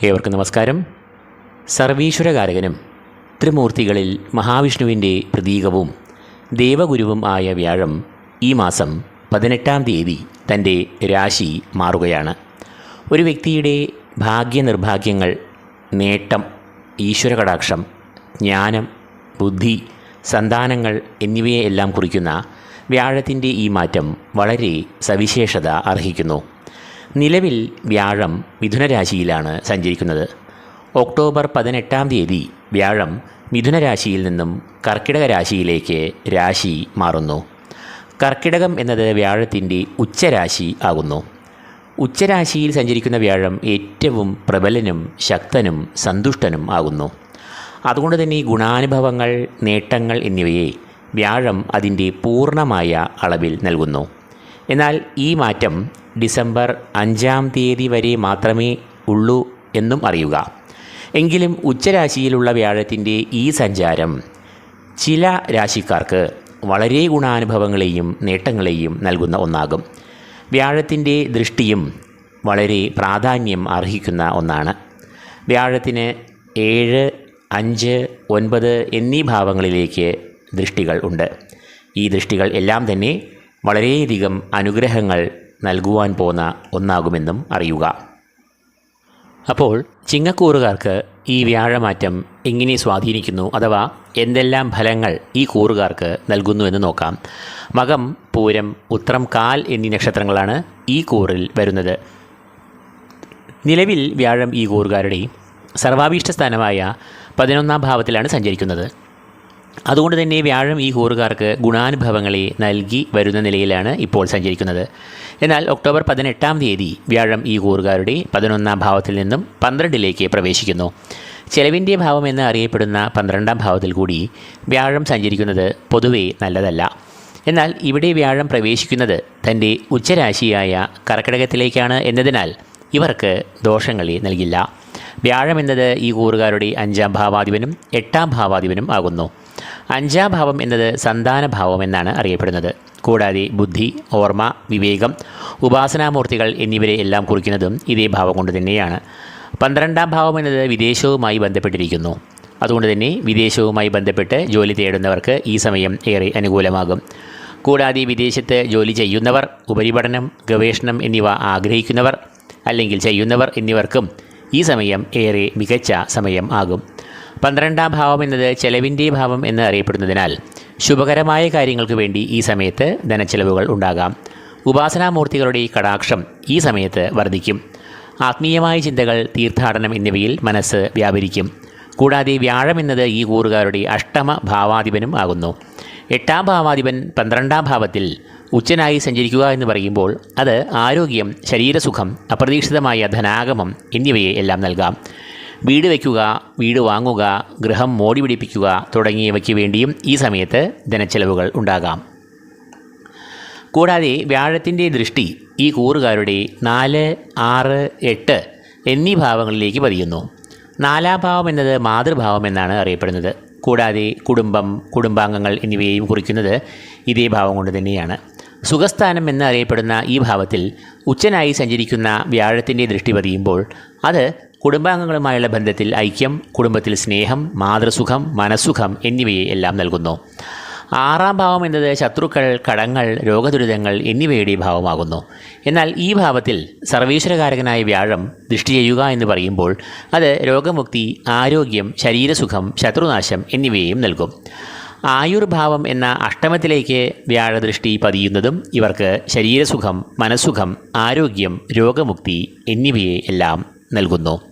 ഏവർക്കും നമസ്കാരം. സർവീശ്വരകാരകനും ത്രിമൂർത്തികളിൽ മഹാവിഷ്ണുവിന്റെ പ്രതീകവും ദേവഗുരുവും ആയ വ്യാഴം ഈ മാസം പതിനെട്ടാം തീയതി തന്റെ രാശി മാറുകയാണ്. ഒരു വ്യക്തിയുടെ ഭാഗ്യനിർഭാഗ്യങ്ങൾ നേട്ടം ഈശ്വരകടാക്ഷം ജ്ഞാനം ബുദ്ധി സന്താനങ്ങൾ എന്നിവയെല്ലാം കുറിക്കുന്ന വ്യാഴത്തിന്റെ ഈ മാറ്റം വളരെ സവിശേഷത അർഹിക്കുന്നു. നിലവിൽ വ്യാഴം മിഥുനരാശിയിലാണ് സഞ്ചരിക്കുന്നത്. ഒക്ടോബർ പതിനെട്ടാം തീയതി വ്യാഴം മിഥുനരാശിയിൽ നിന്നും കർക്കിടക രാശിയിലേക്ക് രാശി മാറുന്നു. കർക്കിടകം എന്നത് വ്യാഴത്തിന്റെ ഉച്ചരാശി ആകുന്നു. ഉച്ചരാശിയിൽ സഞ്ചരിക്കുന്ന വ്യാഴം ഏറ്റവും പ്രബലനും ശക്തനും സന്തുഷ്ടനും ആകുന്നു. അതുകൊണ്ട് തന്നെ ഗുണാനുഭവങ്ങൾ നേട്ടങ്ങൾ എന്നിവയെ വ്യാഴം അതിന്റെ പൂർണമായ അളവിൽ നൽകുന്നു. എന്നാൽ ഈ മാറ്റം ഡിസംബർ അഞ്ചാം തീയതി വരെ മാത്രമേ ഉള്ളൂ എന്നും അറിയുക. എങ്കിലും ഉച്ചരാശിയിലുള്ള വ്യാഴത്തിന്റെ ഈ സഞ്ചാരം ചില രാശിക്കാർക്ക് വളരെ ഗുണാനുഭവങ്ങളെയും നേട്ടങ്ങളെയും നൽകുന്ന ഒന്നാകും. വ്യാഴത്തിന്റെ ദൃഷ്ടിയും വളരെ പ്രാധാന്യം അർഹിക്കുന്ന ഒന്നാണ്. വ്യാഴത്തിന് ഏഴ് അഞ്ച് ഒൻപത് എന്നീ ഭാവങ്ങളിലേക്ക് ദൃഷ്ടികൾ ഉണ്ട്. ഈ ദൃഷ്ടികൾ എല്ലാം തന്നെ വളരെയധികം അനുഗ്രഹങ്ങൾ നൽകുവാൻ പോന്ന ഒന്നാകുമെന്നും അറിയുക. അപ്പോൾ ചിങ്ങക്കൂറുകാർക്ക് ഈ വ്യാഴമാറ്റം എങ്ങനെ സ്വാധീനിക്കുന്നു അഥവാ എന്തെല്ലാം ഫലങ്ങൾ ഈ കൂറുകാർക്ക് നൽകുന്നു എന്ന് നോക്കാം. മകം പൂരം ഉത്രം കാൽ എന്നീ നക്ഷത്രങ്ങളാണ് ഈ കൂറിൽ വരുന്നത്. നിലവിൽ വ്യാഴം ഈ കൂറുകാരുടെ സർവാഭീഷ്ട സ്ഥാനമായ പതിനൊന്നാം ഭാവത്തിലാണ് സഞ്ചരിക്കുന്നത്. അതുകൊണ്ട് തന്നെ വ്യാഴം ഈ കൂറുകാർക്ക് ഗുണാനുഭവങ്ങളെ നൽകി വരുന്ന നിലയിലാണ് ഇപ്പോൾ സഞ്ചരിക്കുന്നത്. എന്നാൽ ഒക്ടോബർ പതിനെട്ടാം തീയതി വ്യാഴം ഈ കൂറുകാരുടെ പതിനൊന്നാം ഭാവത്തിൽ നിന്നും പന്ത്രണ്ടിലേക്ക് പ്രവേശിക്കുന്നു. ചെലവിന്റെ ഭാവം എന്ന് അറിയപ്പെടുന്ന പന്ത്രണ്ടാം ഭാവത്തിൽ കൂടി വ്യാഴം സഞ്ചരിക്കുന്നത് പൊതുവേ നല്ലതല്ല. എന്നാൽ ഇവിടെ വ്യാഴം പ്രവേശിക്കുന്നത് തന്റെ ഉച്ചരാശിയായ കർക്കിടകത്തിലേക്കാണ് എന്നതിനാൽ ഇവർക്ക് ദോഷങ്ങളെ നൽകില്ല. വ്യാഴം എന്നത് ഈ കൂറുകാരുടെ അഞ്ചാം ഭാവാധിപനും എട്ടാം ഭാവാധിപനും ആകുന്നു. അഞ്ചാം ഭാവം എന്നത് സന്താന ഭാവം എന്നാണ് അറിയപ്പെടുന്നത്. കൂടാതെ ബുദ്ധി ഓർമ്മ വിവേകം ഉപാസനാമൂർത്തികൾ എന്നിവരെ എല്ലാം കുറിക്കുന്നതും ഇതേ ഭാവം കൊണ്ട് തന്നെയാണ്. പന്ത്രണ്ടാം ഭാവം എന്നത് വിദേശവുമായി ബന്ധപ്പെട്ടിരിക്കുന്നു. അതുകൊണ്ട് തന്നെ വിദേശവുമായി ബന്ധപ്പെട്ട് ജോലി തേടുന്നവർക്ക് ഈ സമയം ഏറെ അനുകൂലമാകും. കൂടാതെ വിദേശത്ത് ജോലി ചെയ്യുന്നവർ ഉപരിപഠനം ഗവേഷണം എന്നിവ ആഗ്രഹിക്കുന്നവർ അല്ലെങ്കിൽ ചെയ്യുന്നവർ എന്നിവർക്കും ഈ സമയം ഏറെ മികച്ച സമയം ആകും. പന്ത്രണ്ടാം ഭാവം എന്നത് ചെലവിന്റെ ഭാവം എന്ന് അറിയപ്പെടുന്നതിനാൽ ശുഭകരമായ കാര്യങ്ങൾക്ക് വേണ്ടി ഈ സമയത്ത് ധനച്ചെലവുകൾ ഉണ്ടാകാം. ഉപാസനാമൂർത്തികളുടെ കടാക്ഷം ഈ സമയത്ത് വർദ്ധിക്കും. ആത്മീയമായ ചിന്തകൾ തീർത്ഥാടനം എന്നിവയിൽ മനസ്സ് വ്യാപരിക്കും. കൂടാതെ വ്യാഴം എന്നത് ഈ കൂറുകാരുടെ അഷ്ടമ ഭാവാധിപനും ആകുന്നു. എട്ടാം ഭാവാധിപൻ പന്ത്രണ്ടാം ഭാവത്തിൽ ഉച്ചനായി സഞ്ചരിക്കുക എന്ന് പറയുമ്പോൾ അത് ആരോഗ്യം ശരീരസുഖം അപ്രതീക്ഷിതമായ ധനാഗമം എന്നിവയെ എല്ലാം നൽകാം. വീട് വയ്ക്കുക വീട് വാങ്ങുക ഗൃഹം മോടി പിടിപ്പിക്കുക തുടങ്ങിയവയ്ക്ക് വേണ്ടിയും ഈ സമയത്ത് ധനച്ചെലവുകൾ ഉണ്ടാകാം. കൂടാതെ വ്യാഴത്തിന്റെ ദൃഷ്ടി ഈ കൂറുകാരുടെ നാല് ആറ് എട്ട് എന്നീ ഭാവങ്ങളിലേക്ക് പതിയുന്നു. നാലാം ഭാവം എന്നത് മാതൃഭാവം എന്നാണ് അറിയപ്പെടുന്നത്. കൂടാതെ കുടുംബം കുടുംബാംഗങ്ങൾ എന്നിവയെയും കുറിക്കുന്നത് ഇതേ ഭാവം കൊണ്ട് തന്നെയാണ്. സുഖസ്ഥാനം എന്നറിയപ്പെടുന്ന ഈ ഭാവത്തിൽ ഉച്ചനായി സഞ്ചരിക്കുന്ന വ്യാഴത്തിന്റെ ദൃഷ്ടി പതിയുമ്പോൾ അത് കുടുംബാംഗങ്ങളുമായുള്ള ബന്ധത്തിൽ ഐക്യം കുടുംബത്തിൽ സ്നേഹം മാതൃസുഖം മനസ്സുഖം എന്നിവയെ എല്ലാം നൽകുന്നു. ആറാം ഭാവം എന്നത് ശത്രുക്കൾ കടങ്ങൾ രോഗദുരിതങ്ങൾ എന്നിവയുടെ ഭാവമാകുന്നു. എന്നാൽ ഈ ഭാവത്തിൽ സർവീശ്വരകാരകനായ വ്യാഴം ദൃഷ്ടി ചെയ്യുക എന്ന് പറയുമ്പോൾ അത് രോഗമുക്തി ആരോഗ്യം ശരീരസുഖം ശത്രുനാശം എന്നിവയെയും നൽകും. ആയുർഭാവം എന്ന അഷ്ടമത്തിലേക്ക് വ്യാഴദൃഷ്ടി പതിയുന്നതും ഇവർക്ക് ശരീരസുഖം മനസ്സുഖം ആരോഗ്യം രോഗമുക്തി എന്നിവയെ എല്ലാം നൽകുന്നു.